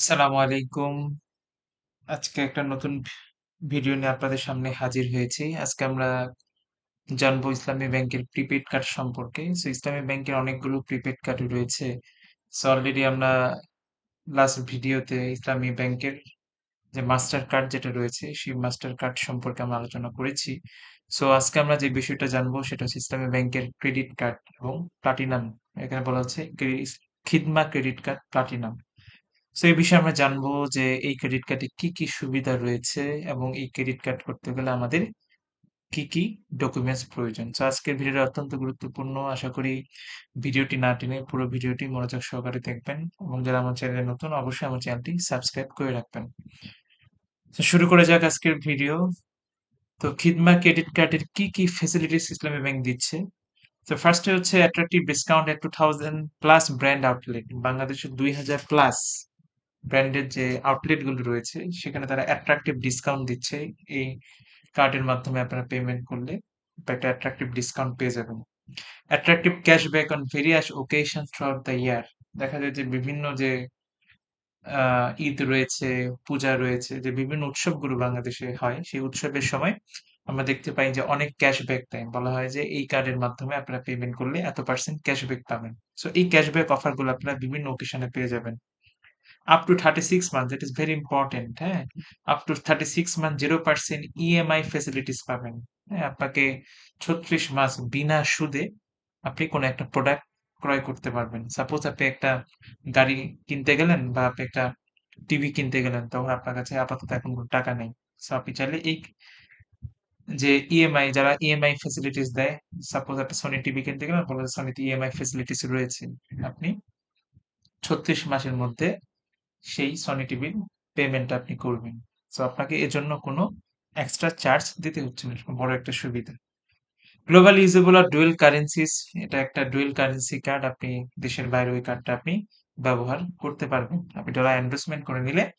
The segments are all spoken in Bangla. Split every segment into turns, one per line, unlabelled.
আসসালামু আলাইকুম। আজকে একটা নতুন ভিডিও নিয়ে আপনাদের সামনে হাজির হয়েছি। আজকে আমরা জানব ইসলামী ব্যাংকের প্রিপেইড কার্ড সম্পর্কে। সো ইসলামী ব্যাংকের অনেকগুলো প্রিপেড কার্ড রয়েছে। সো অলরেডি আমরা লাস্ট ভিডিওতে ইসলামী ব্যাংকের যে মাস্টার কার্ড যেটা রয়েছে, সেই মাস্টার কার্ড সম্পর্কে আমরা আলোচনা করেছি। সো আজকে আমরা যে বিষয়টা জানব সেটা হচ্ছে ইসলামী ব্যাংকের ক্রেডিট কার্ড এবং প্লাটিনাম। এখানে বলা হচ্ছে Khidmah credit card platinum. So এই বিষয়ে আমরা জানব যে এই ক্রেডিট কার্ডে কি, কি সুবিধা রয়েছে এবং এই ক্রেডিট কার্ড করতে গেলে আমাদের কি, কি ডকুমেন্টস প্রয়োজন। তো আজকের ভিডিওটা অত্যন্ত গুরুত্বপূর্ণ। আশা করি ভিডিওটি না টেনে পুরো ভিডিওটি মনোযোগ সহকারে দেখবেন এবং যারা আমার চ্যানেলে নতুন অবশ্যই আমার চ্যানেলটি সাবস্ক্রাইব করে রাখবেন। তো শুরু করা যাক আজকের ভিডিও। তো খিদমা ক্রেডিট কার্ডের কি, কি ফেসিলিটিস ইসলামী ব্যাংক দিচ্ছে? তো ফার্স্টে হচ্ছে attractive discount at 2000 plus brand outlet. বাংলাদেশে ২০০০ প্লাস ব্র্যান্ডের যে আউটলেটগুলো রয়েছে সেখানে তারা অ্যাট্রাকটিভ ডিসকাউন্ট দিচ্ছে। এই কার্ডের মাধ্যমে আপনারা পেমেন্ট করলে একটা অ্যাট্রাকটিভ ডিসকাউন্ট পেয়ে যাবেন। Attractive cashback on various occasion throughout the year. দেখা যায় যে বিভিন্ন যে ঈদ রয়েছে, পূজা রয়েছে, যে বিভিন্ন উৎসবগুলো বাংলাদেশে হয়, সেই উৎসবের সময় আমরা দেখতে পাই যে অনেক ক্যাশব্যাক দেয়। বলা হয় যে এই কার্ডের মাধ্যমে আপনারা পেমেন্ট করলে এত পার্সেন্ট ক্যাশব্যাক পাবেন। সো এই ক্যাশব্যাক অফারগুলো আপনারা বিভিন্ন ওকেশনে পেয়ে যাবেন। Up to 36 months it is very important, হ্যাঁ? Up to 36 month 0% EMI facilities পাবেন। হ্যাঁ? আপনাকে 36 মাস বিনা সুদে আপনি কোন একটা প্রোডাক্ট ক্রয় করতে পারবেন। সাপোজ আপনি একটা গাড়ি কিনতে গেলেন বা আপনি একটা টিভি কিনতে গেলেন, তখন আপনার কাছে আপাতত এখন কোন টাকা নেই। সো আপনি চাইলে এই যে ইএমআই যারা ইএমআই ফেসিলিটিস দেয়, সাপোজ একটা সনি টিভি কিনতে গেলেন, বলল যে সনিতে ইএমআই ফেসিলিটিস রয়েছে। আপনি 36 মাসের মধ্যে সেই সনি টিভির পেমেন্টটা আপনি করবেন। সো আপনাকে এজন্য কোনো এক্সট্রা চার্জ দিতে হচ্ছে না। বড় একটা সুবিধা। গ্লোবাল ইউজেবল আর ডুয়েল কারেন্সিস এটা একটা ডুয়েল কারেন্সি কার্ড আপনি, দেশের বাইরে ওই কার্ডটা আপনি ব্যবহার করতে পারবেন। আপনি ডলার এন্ডোর্সমেন্ট করে নিলে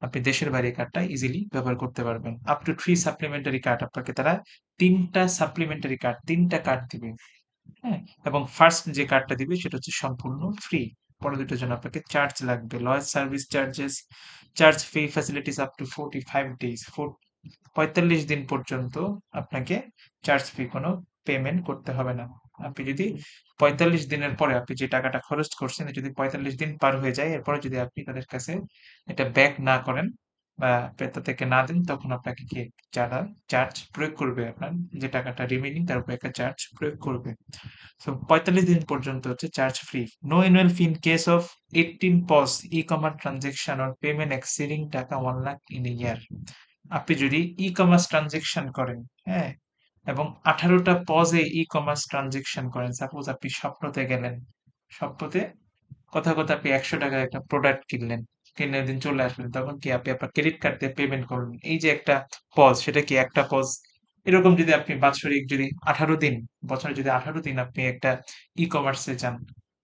আপনি দেশের বাইরে কার্ডটা ইজিলি ব্যবহার করতে পারবেন। Up to three supplementary card আপনাকে তারা তিনটা সাপ্লিমেন্টারি কার্ড তিনটা কার্ড দিবে। হ্যাঁ? এবং ফার্স্ট যে কার্ডটা দিবে, সেটা হচ্ছে সম্পূর্ণ ফ্রি। পরে দুটোর জন্য আপনাকে চার্জ লাগবে। Lawyer service charges, charge fee facilities up to forty five days পঁয়তাল্লিশ দিন পর্যন্ত আপনাকে চার্জ ফি কোনো পেমেন্ট করতে হবে না। আপনি যদি ৪৫ দিনের পরে আপনি যে টাকাটা খরচ করছেন, যদি ৪৫ দিন পার হয়ে যায়, এরপরে যদি আপনি তাদের কাছে এটা ব্যাক না করেন বা তাদেরকে না দেন, তখন আপনাকে কি যারা চার্জ প্রয়োগ করবে আপনার যে টাকাটা রিমেইনিং তার উপর একটা চার্জ প্রয়োগ করবে। সো ৪৫ দিন পর্যন্ত হচ্ছে charge free. No annual fee in case of 18 POS e-commerce transaction or payment exceeding টাকা 1 লাখ ইন ইয়ার। আপনি যদি ই-কমার্স ট্রান্সেকশন করেন, হ্যাঁ? এবং ১৮ টা পজে ই-কমার্স ট্রান্সেকশন করেন। সাপোজ আপনি স্বপ্নতে গেলেন। স্বপ্নতে কোথাও, কোথাও আপনি ৳১০০ য় একটা প্রোডাক্ট কিনলেন। কিনে দিন চলে আসবেন তখন কি আপনি আপনার ক্রেডিট কার্ড দিয়ে পেমেন্ট করলেন। এই যে একটা পজ, সেটা কি একটা পজ? এরকম যদি আপনি বাৎসরিক যদি ১৮ দিন, বছরে যদি ১৮ দিন আপনি একটা ই-কমার্সে যান,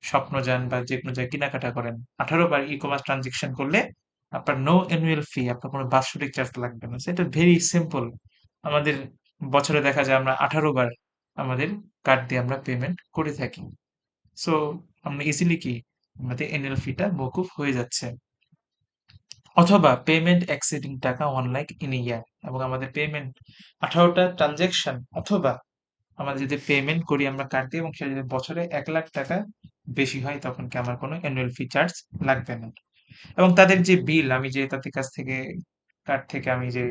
স্বপ্ন যান বা যে কোনো জায়গায় কেনাকাটা করেন, ১৮ বার ই-কমার্স ট্রান্সেকশন করলে আপনার নো অ্যানুয়াল ফি, আপনার কোনো বাৎসরিক চার্জ লাগবে না। সো এটা ভেরি সিম্পল। আমাদের বছরে দেখা যায় আমরা ১৮ বার আমাদের কার্ড দিয়ে আমরা পেমেন্ট করে থাকি। সো আমরা ইজিলি কি আমাদের অ্যানুয়াল ফিটা মওকুফ হয়ে যাচ্ছে। অথবা পেমেন্ট এক্সিডিং টাকা 1 লাখ ইন ইয়ার এবং আমাদের পেমেন্ট ১৮ টা ট্রান্সেকশন অথবা আমরা যদি পেমেন্ট করি আমরা কার্ড দিয়ে এবং সেটা যদি বছরে এক লাখ টাকা বেশি হয় তখন কি আমার কোনো অ্যানুয়াল ফি চার্জ লাগবে না। এবং তাদের যে বিল আমি যে তাদের কাছ থেকে কার্ড থেকে আমি যে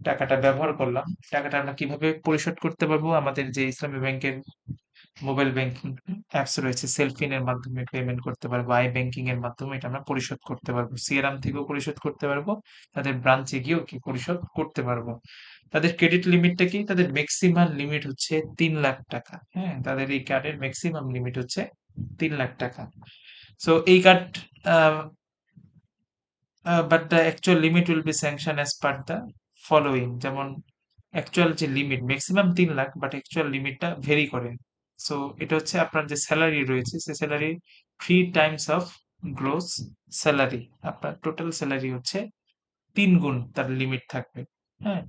টাকাটা ব্যবহার করলাম, টাকাটা আমরা কীভাবে পরিশোধ করতে পারব? আমাদের যে ইসলামী ব্যাংকের মোবাইল ব্যাংকিং অ্যাপস রয়েছে, সেলফিন এর মাধ্যমে পেমেন্ট করতে পারব, আই-ব্যাংকিং এর মাধ্যমে এটা আমরা পরিশোধ করতে পারব। সিআরএম থেকেও পরিশোধ করতে পারব। তাদের ব্রাঞ্চে গিয়েও কি পরিশোধ করতে পারব। তাদের ক্রেডিট লিমিটটা কি? তাদের ম্যাক্সিমাম লিমিট হচ্ছে তিন লাখ টাকা। হ্যাঁ? তাদের এই কার্ডের ম্যাক্সিমাম লিমিট হচ্ছে তিন লাখ টাকা। সো এই card but the actual limit will be sanction as per the following যেমন অ্যাকচুয়াল যে লিমিট ম্যাক্সিমাম তিন লাখ বাট অ্যাকচুয়াল লিমিটটা ভেরি করে। সো এটা হচ্ছে আপনার যে স্যালারি রয়েছে, সে salary three times of gross salary আপনার টোটাল স্যালারি হচ্ছে ৩ গুণ তার লিমিট থাকবে। হ্যাঁ?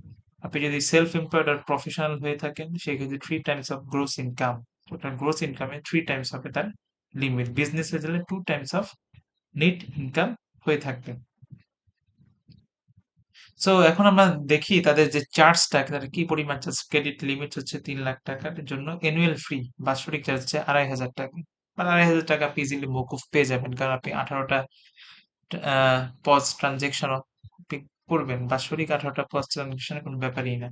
আপনি যদি সেলফ এমপ্লয়েড আর প্রফেশনাল হয়ে থাকেন সেক্ষেত্রে three times of gross income. Total gross ইনকামে three times হবে তার লিমিট। বিজনেস গেলে 2 টাইমস অফ নেট ইনকাম হয়ে থাকবে। সো এখন আমরা দেখি তাদের যে চার্জটা তারা কি পরিমাণ চার্জ ক্রেডিট লিমিট হচ্ছে তিন লাখ টাকার জন্য অ্যানুয়াল ফ্রি বাৎসরিক চার্জ হচ্ছে আড়াই হাজার টাকা। মানে আড়াই হাজার টাকা আপনি ইজিলি মকুফ পেয়ে যাবেন। কারণ আপনি আঠারোটা পজ ট্রানজেকশন করবেন। বাৎসরিক আঠারোটা পজ ট্রানজেকশনের কোনো ব্যাপারই না।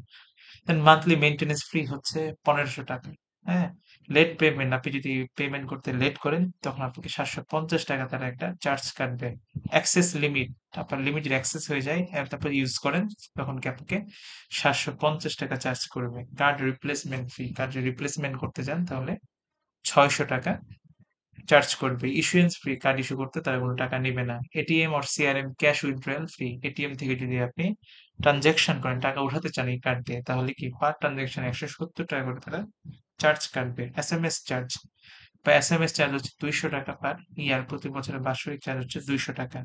দেন মান্থলি মেনটেন্যান্স ফ্রি হচ্ছে পনেরোশো টাকা। হ্যাঁ? লেট পেমেন্ট আপনি যদি পেমেন্ট করতে লেট করেন, তখন আপনাকে সাতশো পঞ্চাশ টাকা তারা একটা চার্জ কাটবে। অ্যাক্সেস লিমিট আপনার লিমিটেড অ্যাক্সেস হয়ে যায় তারপর ইউজ করেন তখন কি আপনাকে সাতশো পঞ্চাশ টাকা চার্জ করবে। Card replacement fee card replacement করতে যান তাহলে ছয়শো টাকা চার্জ করবে। ইস্যুয়েন্স ফ্রি কার্ড ইস্যু করতে তারা কোনো টাকা নেবে না। এটিএম আর CRM cash withdrawal free ATM থেকে যদি আপনি ট্রানজ্যাকশন করেন, টাকা উঠাতে চান এই কার্ড দিয়ে, তাহলে কি পার ট্রানজ্যাকশন একশো সত্তর টাকা করে তারা চার্জ কাটবে। এস এম এস চার্জ বা এস এম এস চার্জ হচ্ছে দুইশো টাকা পার ইয়ার প্রতি বছরের বাৎসরিক চার্জ হচ্ছে দুইশো টাকা।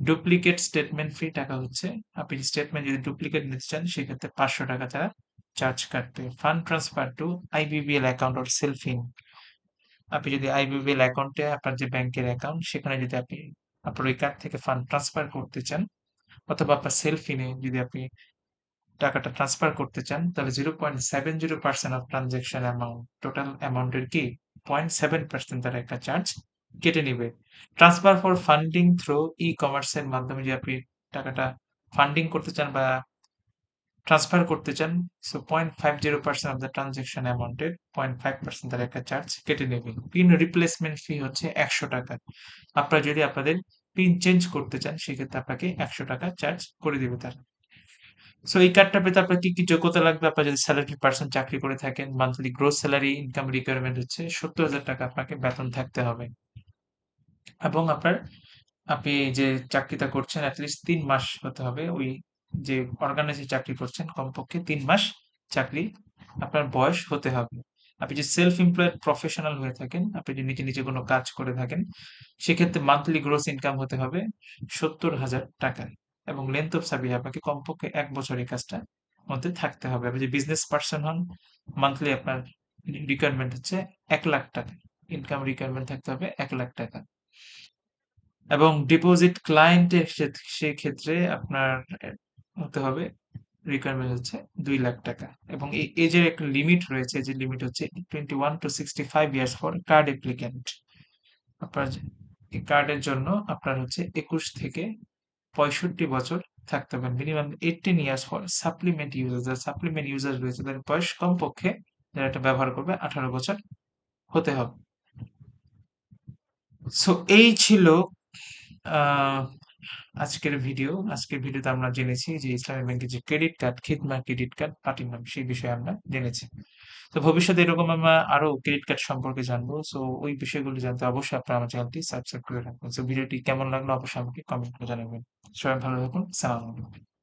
ডুপ্লিকেট স্টেটমেন্ট ফ্রি টাকা হচ্ছে। আপনি স্টেটমেন্ট যদি ডুপ্লিকেট নিতে চান, সেক্ষেত্রে পাঁচশো টাকা তারা চার্জ কাটবে। Fund transfer to IBBL account or Cellfin আপনি যদি আইবিবিএল অ্যাকাউন্টে আপনার যে ব্যাংকের অ্যাকাউন্ট সেখানে যদি আপনি আপনার ওই কার্ড থেকে ফান্ড ট্রান্সফার করতে চান, অথবা আপনার সেলফিনে যদি আপনি টাকাটা ট্রান্সফার করতে চান, তাহলে zero point seven zero percent of transaction amount total অ্যামাউন্টের কি? পয়েন্ট সেভেন পার্সেন্ট তারা একটা চার্জ কেটে নিবে। ট্রান্সফার ফর ফান্ডিং থ্রু ই কমার্সের মাধ্যমে যে আপনি টাকাটা ফান্ডিং করতে চান বা ট্রান্সফার করতে চান so point five zero percent of the transaction অ্যামাউন্টের পয়েন্ট ফাইভ পার্সেন্ট তার একটা চার্জ কেটে নেবে। পিন রিপ্লেসমেন্ট ফি হচ্ছে একশো টাকা। আপনারা যদি আপনাদের পিন চেঞ্জ করতে চান, সেক্ষেত্রে আপনাকে একশো টাকা চার্জ করে দেবে তারা। সো এই কার্ডটা পেতে আপনার কি কি যোগ্যতা লাগবে? আপনার যদি স্যালারি পার্সন চাকরি করে থাকেন monthly growth salary income requirement হচ্ছে সত্তর হাজার টাকা আপনাকে বেতন থাকতে হবে। এবং আপনার, আপনি যে চাকরিটা করছেন অ্যাটলিস্ট তিন মাস হতে হবে। ওই যে অর্গানাইজে চাকরি করছেন, কমপক্ষে তিন মাস চাকরি আপনার বয়স হতে হবে। আপনি যে সেলফ এমপ্লয়েড প্রফেশনাল হয়ে থাকেন, আপনি যদি নিজে নিজে কোনো কাজ করে থাকেন, সেক্ষেত্রে মান্থলি গ্রোস ইনকাম হতে হবে সত্তর হাজার টাকা এবং লেন্থ অফ সার্ভিস আপনাকে কমপক্ষে এক বছর এই কাজটা মধ্যে থাকতে হবে। আপনি যে বিজনেস পার্সন হন মান্থলি আপনার রিকোয়ারমেন্ট হচ্ছে এক লাখ টাকা। ইনকাম রিকোয়ারমেন্ট থাকতে হবে এক লাখ টাকা। এবং ডিপোজিট ক্লায়েন্টের সেই ক্ষেত্রে আপনার হতে হবে রিকোয়ারমেন্ট হচ্ছে দুই লাখ টাকা। এবং এই এজের একটা লিমিট রয়েছে, যে লিমিট হচ্ছে twenty one to sixty five years for card applicant আপনার এই কার্ডের জন্য আপনার হচ্ছে একুশ থেকে পঁয়ষট্টি বছর থাকতে হবে। Minimum eighteen years for supplement user যারা সাপ্লিমেন্ট ইউজার রয়েছে, তাদের বয়স কমপক্ষে যারা এটা ব্যবহার করবে, আঠারো বছর হতে হবে। সো এই ছিল আজকের ভিডিও, আজকের ভিডিওতে আমরা জেনেছি যে ইসলামী ব্যাংকের যে credit card Khidmah credit card পার্টির নাম সেই বিষয়ে আমরা জেনেছি। তো ভবিষ্যতে এরকম আমরা আরও ক্রেডিট কার্ড সম্পর্কে জানব। সো ওই বিষয়গুলো জানতে অবশ্যই আপনারা আমার চ্যানেলটি সাবস্ক্রাইব করে রাখবেন। সো ভিডিওটি কেমন লাগল অবশ্যই আমাকে কমেন্ট করে জানাবেন। সবাই ভালো থাকুন। সালাম আলাইকুম